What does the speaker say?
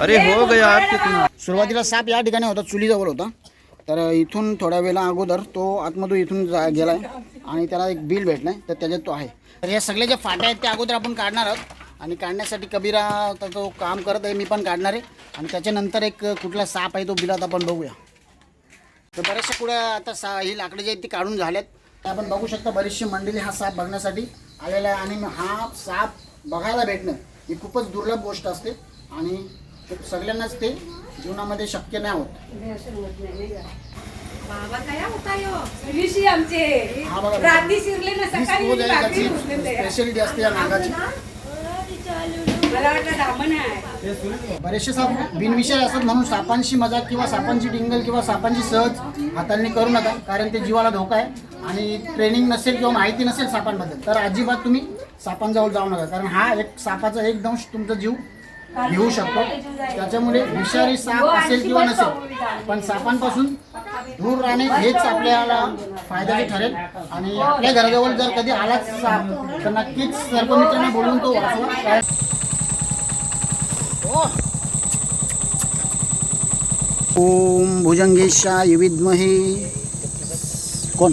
अरे हो गया आप कितना. सुरुवातीला साप या ठिकाणी होता चुलीजवळ होता. तर इथून थोड्या वेळा अगोदर तो आतमधून इथून जा गेलाय आणि त्याला एक बिल भेटलाय तर त्याच्यात तो आहे. तर या सगळ्या ज्या फाट्या आहेत त्या अगोदर आपण काढणार आहोत. आणि काढण्यासाठी कबीरा तर तो काम करत आहे मी पण काढणार आहे. आणि त्याच्यानंतर एक कुठला साप आहे तो बिलात आपण बघूया. तर बऱ्याचशा कुठे आता सा ही लाकडं जी आहेत ती काढून झाल्यात. तर आपण बघू शकता बरीचशी मंडळी हा साप बघण्यासाठी आलेला आहे. आणि हा साप बघायला भेटणं ही खूपच दुर्लभ गोष्ट असते आणि सगळ्यांनाच ते जीवनामध्ये शक्य नाही होत. आमचे. हा. स्पेशालिटी असते या नागाची. बरेचसे साप बिनविषय असतात म्हणून सापांशी मजाक किंवा सापांची टिंगल किंवा सापांची सहज हाताळणी करू नका कारण ते जीवाला धोका आहे. आणि ट्रेनिंग नसेल किंवा माहिती नसेल सापांबद्दल तर अजिबात तुम्ही सापांजवळ जाऊ नका. कारण हा एक सापाचा एक दंश तुमचा जीव घेऊ शकतो. त्याच्यामुळे विषारी साप असेल किंवा नसेल पण सापांपासून दूर राहणे हेच आपल्याला फायद्याचे ठरेल. आणि आपल्या घराजवळ जर कधी आलाच साप तर नक्कीच सर्व मित्रांना बोलून तो वाचवा. ओम भुजंगेशा विद्महे. कोण?